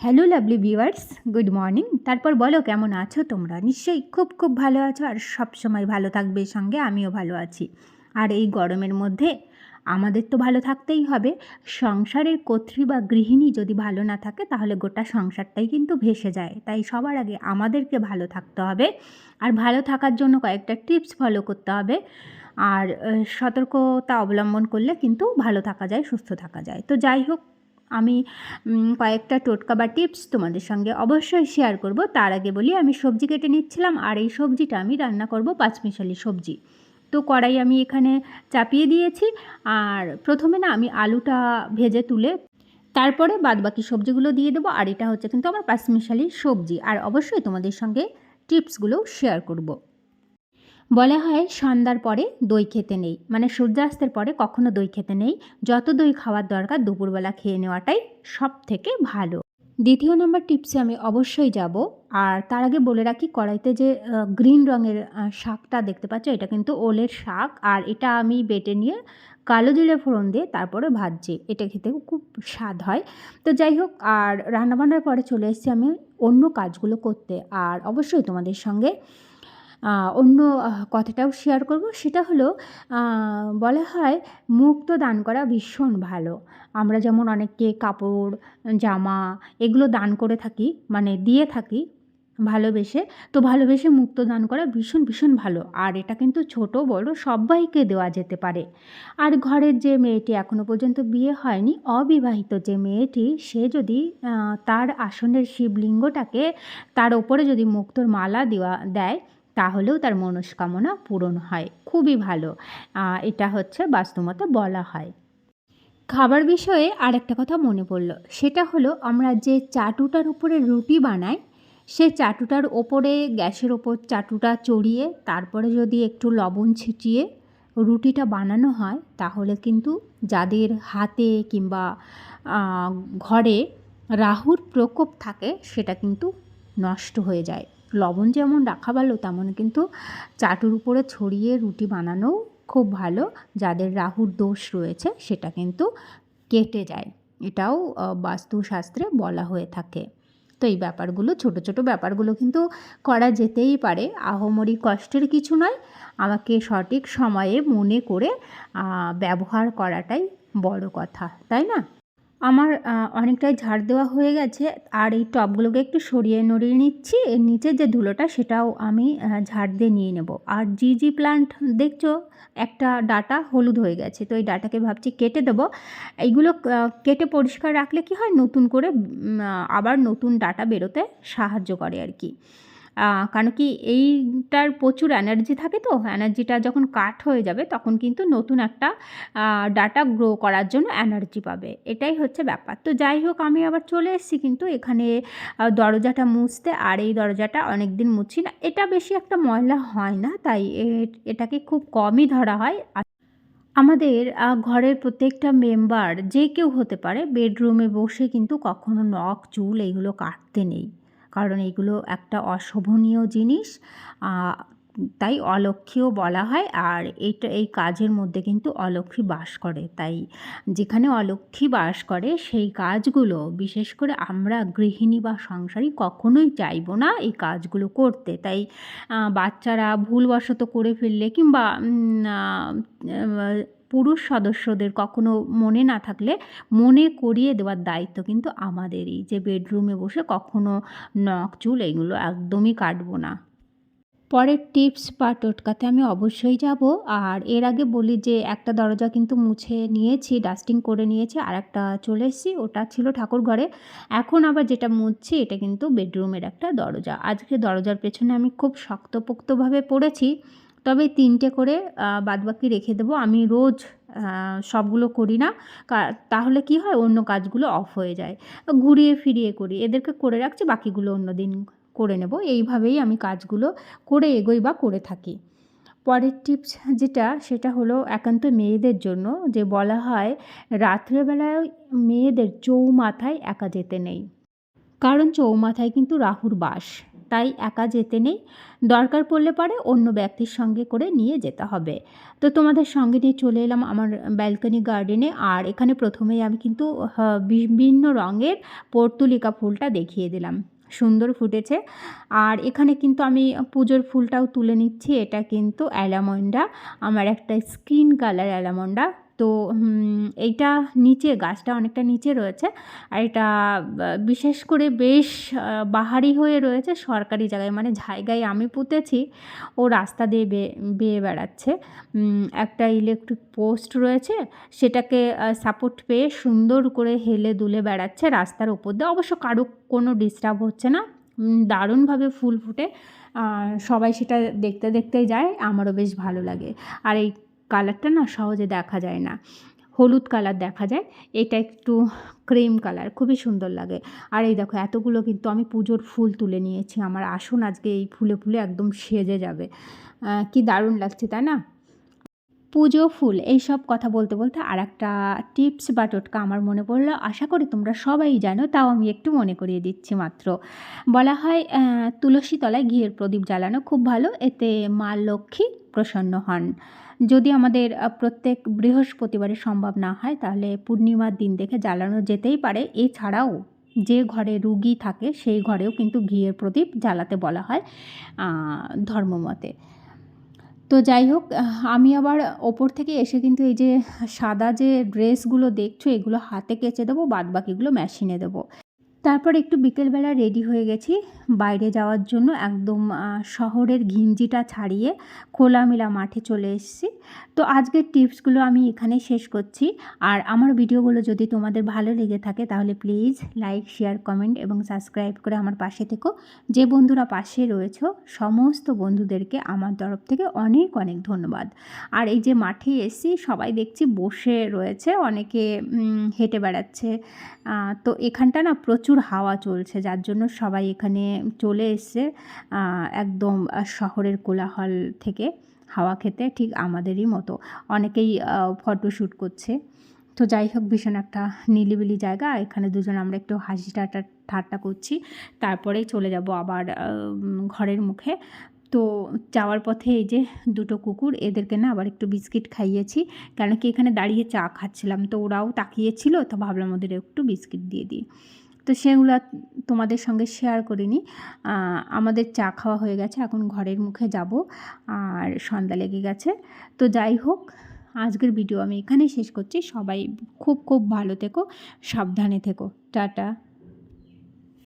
Hello lovely viewers good morning তারপর বলো, কেমন আছো তোমরা? নিশ্চয়ই খুব খুব ভালো আছো আর সব সময় ভালো থাকবে সঙ্গে, আমিও ভালো আছি। আর এই গরমের মধ্যে আমাদের তো ভালো থাকতেই হবে। সংসারের কর্ত্রী বা গৃহিণী যদি ভালো না থাকে, তাহলে গোটা সংসারটাই কিন্তু ভেসে যায়। তাই সবার আগে আমাদেরকে ভালো থাকতে হবে। আর ভালো থাকার জন্য কয়েকটা টিপস ফলো করতে হবে। আর সতর্কতা অবলম্বন করলে কিন্তু ভালো থাকা যায়, সুস্থ থাকা যায়। তো যাই হোক আমি কয়েকটা টোটকা বা টিপস তোমাদের সঙ্গে অবশ্যই শেয়ার করব। তার আগে বলি, আমি সবজি কেটে নিচ্ছিলাম আর এই সবজিটা আমি রান্না করব পাঁচমিশালি সবজি। তো কড়াই আমি এখানে চাপিয়ে দিয়েছি আর প্রথমে না আমি আলুটা ভেজে তুলে তারপরে বাদবাকি সবজিগুলো দিয়ে দেবো আর এটা হচ্ছে কিন্তু আমার পাঁচমিশালি সবজি। আর অবশ্যই তোমাদের সঙ্গে টিপসগুলোও শেয়ার করব। বলা হয় সন্ধ্যার পরে দই খেতে নেই। মানে সূর্যাস্তের পরে কখনো দই খেতে নেই। যত দই খাওয়ার দরকার দুপুরবেলা খেয়ে নেওয়াটাই সব থেকে ভালো। দ্বিতীয় নম্বর টিপসে আমি অবশ্যই যাব। আর তার আগে বলে রাখি, কড়াইতে যে গ্রিন রঙের শাকটা দেখতে পাচ্ছ, এটা কিন্তু ওলের শাক। আর এটা আমি বেটে নিয়ে কালো জিরে ফোড়ন দিয়ে তারপরে ভাজছি। এটা খেতে খুব স্বাদ হয়। তো যাই হোক, আর রান্নাবান্নার পরে চলে এসেছি আমি অন্য কাজগুলো করতে। আর অবশ্যই তোমাদের সঙ্গে অন্য কথাটাও শেয়ার করব। সেটা হলো বলা হয় মুখ তো দান করা ভীষণ ভালো। আমরা যেমন অনেককে কাপড়, জামা এগুলো দান করে থাকি মানে দিয়ে থাকি ভালোবেসে, তো ভালোবেসে মুক্ত দান করা ভীষণ ভীষণ ভালো। আর এটা কিন্তু ছোট, বড় সবাইকে দেওয়া যেতে পারে। আর ঘরের যে মেয়েটি এখনও পর্যন্ত বিয়ে হয়নি, অবিবাহিত যে মেয়েটি, সে যদি তার আসনের শিবলিঙ্গটাকে তার ওপরে যদি মুক্তোর মালা দেওয়া, দেয় তাহলেও তার মনস্কামনা পূরণ হয়। খুবই ভালো। এটা হচ্ছে বাস্তুমতে বলা হয়। খাবার বিষয়ে আর একটা কথা মনে পড়ল। সেটা হলো, আমরা যে চাটুটার উপরে রুটি বানাই, সে চাটুটার ওপরে গ্যাসের ওপর চাটুটা চড়িয়ে, তারপরে যদি একটু লবণ ছিটিয়ে রুটিটা বানানো হয়, তাহলে কিন্তু যাদের হাতে কিংবা ঘরে রাহুর প্রকোপ থাকে, সেটা কিন্তু নষ্ট হয়ে যায়। লবণ যেমন রাখা ভালো, তেমন কিন্তু চাটুর উপরে ছড়িয়ে রুটি বানানোও খুব ভালো। যাদের রাহুর দোষ রয়েছে, সেটা কিন্তু কেটে যায়। এটাও বাস্তুশাস্ত্রে বলা হয়ে থাকে। তো এই ব্যাপারগুলো, ছোট ছোট ব্যাপারগুলো কিন্তু করা যেতেই পারে। আহমরি কষ্টের কিছু নয়, আমাকে সঠিক সময়ে মনে করে ব্যবহার করাটাই বড় কথা, তাই না? আমার অনেকটাই ঝাড় দেওয়া হয়ে গেছে। আর এই টবগুলোকে একটু সরিয়ে নড়িয়ে নিচ্ছি। এর নিচের যে ধুলোটা, সেটাও আমি ঝাড় দিয়ে নিয়ে নেব। আর জি জি প্লান্ট, দেখছ? একটা ডাটা হলুদ হয়ে গেছে। তো এই ডাটাকে ভাবছি কেটে দেবো। এইগুলো কেটে পরিষ্কার রাখলে কি হয়? নতুন করে আবার নতুন ডাটা বেরোতে সাহায্য করে আর কি। কারণ কি এইটার প্রচুর এনার্জি থাকে তো এনার্জিটা যখন কাট হয়ে যাবে তখন কিন্তু নতুন একটা ডাটা গ্রো করার জন্য এনার্জি পাবে। এটাই হচ্ছে ব্যাপার। তো যাই হোক, আমি আবার চলে এসেছি কিন্তু এখানে দরজাটা মুছতে আর এই দরজাটা অনেক দিন মুছি না। এটা বেশি একটা ময়লা হয় না, তাই এটাকে খুব কমই ধরা হয়। আমাদের ঘরের প্রত্যেকটা মেম্বার যে কেউ হতে পারে বেডরুমে বসে কিন্তু কখনো নখ, চুল এইগুলো কাটতে নেই। কারণ এগুলো একটা অশোভনীয় জিনিস তাই অলক্ষ্মীও বলা হয়। আর এইটা এই কাজের মধ্যে কিন্তু অলক্ষ্মী বাস করে। তাই যেখানে অলক্ষ্মী বাস করে, সেই কাজগুলো, বিশেষ করে আমরা গৃহিণী বা সংসারী কখনোই চাইব না এই কাজগুলো করতে। তাই বাচ্চারা ভুলবশত করে ফেললে কিংবা পুরুষ সদস্যদের কখনো মনে না থাকলে মনে করিয়ে দেওয়ার দায়িত্ব কিন্তু আমাদেরই। যে বেডরুমে বসে কখনো নখ চুল এইগুলো একদমই কাটবো না। পরের টিপস বা টোটকাতে আমি অবশ্যই যাব। আর এর আগে বলি যে একটা দরজা কিন্তু মুছে নিয়েছি, ডাস্টিং করে নিয়েছি আর একটা চলে এসেছি, ওটা ছিল ঠাকুর ঘরে। এখন আবার যেটা মুছছি, এটা কিন্তু বেডরুমের একটা দরজা। আজকে দরজার পেছনে আমি খুব শক্তপোক্তভাবে পড়েছি। তবে তিনটে করে বাদবাকি রেখে দেবো। আমি রোজ সবগুলো করি না। তাহলে কি হয়? অন্য কাজগুলো অফ হয়ে যায়। ঘুরিয়ে ফিরিয়ে করি। এদেরকে করে রাখছি, বাকিগুলো অন্য দিন করে নেব। এইভাবেই আমি কাজগুলো করে এগোই বা করে থাকি। পরের টিপস যেটা, সেটা হলো একান্ত মেয়েদের জন্য, যে বলা হয়, রাত্রেবেলায় মেয়েদের চৌমাথায় একা যেতে নেই। কারণ চৌমাথায় কিন্তু রাহুর বাস। তাই একা যেতে নেই। দরকার পড়লে পরে অন্য ব্যক্তির সঙ্গে করে নিয়ে যেতে হবে। তো তোমাদের সঙ্গে নিয়ে চলে এলাম আমার ব্যালকনি গার্ডেনে আর এখানে প্রথমেই আমি কিন্তু বিভিন্ন রঙের পর্তুলিকা ফুলটা দেখিয়ে দিলাম। সুন্দর ফুটেছে। আর এখানে কিন্তু আমি পুজোর ফুলটাও তুলে নিচ্ছি। এটা কিন্তু অ্যালামন্ডা। আমার একটা স্কিন কালার অ্যালামন্ডা। তো এইটা নিচে, গাছটা অনেকটা নিচে রয়েছে। আর এটা বিশেষ করে বেশ বাহারি হয়ে রয়েছে সরকারি জায়গায়। মানে জায়গায় আমি পুঁতেছি, ও রাস্তা দিয়ে বেয়ে বেড়াচ্ছে। একটা ইলেকট্রিক পোস্ট রয়েছে, সেটাকে সাপোর্ট পেয়ে সুন্দর করে হেলে দুলে বেড়াচ্ছে রাস্তার ওপর দিয়ে। অবশ্য কারও কোনো ডিস্টার্ব হচ্ছে না। দারুণভাবে ফুল ফুটে। সবাই সেটা দেখতে দেখতেই যায়। আমারও বেশ ভালো লাগে। আর এই কালারটা না সহজে দেখা যায় না। হলুদ কালার দেখা যায়, এটা একটু ক্রিম কালার, খুবই সুন্দর লাগে। আর এই দেখো, এতগুলো কিন্তু আমি পুজোর ফুল তুলে নিয়েছি, আমার আসন আজকে এই ফুলে ফুলে একদম সেজে যাবে। কি দারুণ লাগছে, তাই না? পুজো, ফুল এই সব কথা বলতে বলতে আর একটা টিপস বা টোটকা আমার মনে পড়ল। আশা করি তোমরা সবাই জানো, তাও আমি একটু মনে করিয়ে দিচ্ছি মাত্র। বলা হয় তুলসী তলায় ঘিয়ের প্রদীপ জ্বালানো খুব ভালো, এতে মা লক্ষ্মী প্রসন্ন হন। যদি আমাদের প্রত্যেক বৃহস্পতিবারে সম্ভব না হয়, তাহলে পূর্ণিমার দিন দেখে জ্বালানো যেতেই পারে। এছাড়াও যে ঘরে রুগী থাকে, সেই ঘরেও কিন্তু ঘিয়ের প্রদীপ জ্বালাতে বলা হয় ধর্মমতে। তো যাই হোক, আমি আবার ওপর থেকে এসে কিন্তু এই যে সাদা যে ড্রেসগুলো দেখছ, এগুলো হাতে কেচে দেবো বাদ বাকিগুলো মেশিনে দেবো। তারপর একটু বিকেলবেলা রেডি হয়ে গেছি। বাইরে যাওয়ার জন্য একদম শহরের ঘিঞ্জিটা ছাড়িয়ে খোলামেলা মাঠে চলে এসেছি। তো আজকের টিপসগুলো আমি এখানে শেষ করছি। আর আমার ভিডিওগুলো যদি তোমাদের ভালো লেগে থাকে তাহলে প্লিজ লাইক শেয়ার কমেন্ট এবং সাবস্ক্রাইব করে আমার পাশে থেকো। যে বন্ধুরা পাশে রয়েছে, সমস্ত বন্ধুদেরকে আমার তরফ থেকে অনেক অনেক ধন্যবাদ। আর এই যে মাঠে এসছি, সবাই দেখছি বসে রয়েছে, অনেকে হেঁটে বেড়াচ্ছে। তো এখানটা না প্রচুর হাওয়া চলছে, যার জন্য সবাই এখানে চলে এসছে একদম শহরের কোলাহল থেকে হাওয়া খেতে ঠিক আমাদেরই মতো। অনেকেই ফটোশ্যুট করছে। তো যাই হোক, ভীষণ একটা নিলিবিলি জায়গা। এখানে দুজন আমরা একটু হাসি ঠাট্টা ঠাট্টা করছি। তারপরেই চলে যাব আবার ঘরের মুখে। তো যাওয়ার পথে এই যে দুটো কুকুর, এদেরকে না আবার একটু বিস্কিট খাইয়েছি। কেন কি এখানে দাঁড়িয়ে চা খাচ্ছিলাম, তো ওরাও তাকিয়েছিল, তো ভাবলাম ওদের একটু বিস্কিট দিয়ে দিই। তো সেগুলো তোমাদের সঙ্গে শেয়ার করিনি। আমাদের চা খাওয়া হয়ে গেছে, এখন ঘরের মুখে যাব, আর সন্ধ্যা লেগে গেছে। তো যাই হোক, আজকের ভিডিও আমি এখানেই শেষ করছি। সবাই খুব খুব ভালো থেকো, সাবধানে থেকো। টাটা।